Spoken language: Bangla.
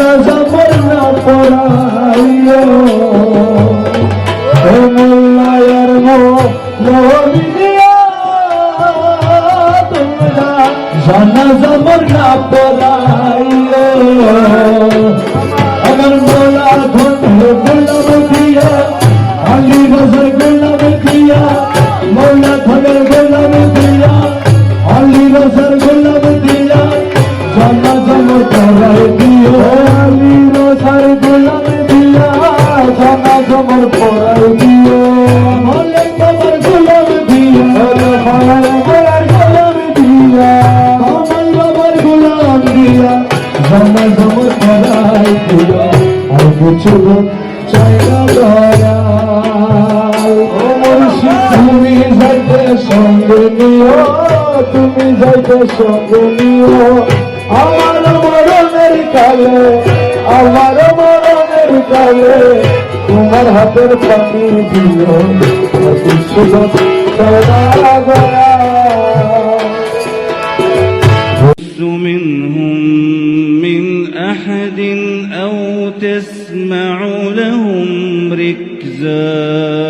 জানাজা পড়না পড়াইও। হে মোল্লায়ার মো মোহিনিয়া তোমরা জানাজা পড়না পড়াইও। আমার মোলা ধন গোলাম দিয়া, আলী রসর গোলাম দিয়া, মোলা ধনের গোলাম দিয়া, আলী রসর গোলাম দিয়া, জানা জম করাই জম করাই দিও। মোলে কবর গোলাম দিয়া মোলে কবর গোলাম দিয়া মোলে কবর গোলাম দিয়া জানা জম করাই দিও। আর কিছু চাই না দয়াল। ও তুমি যাইতে সঙ্গে নিও। তুমি যাইতে সঙ্গে নিও। আমার মরণের কালে আমার মরণের কালে তোমার হাতের পানি দিও কিছু চাই না تحس منهم من أحد أو تسمع لهم ركزا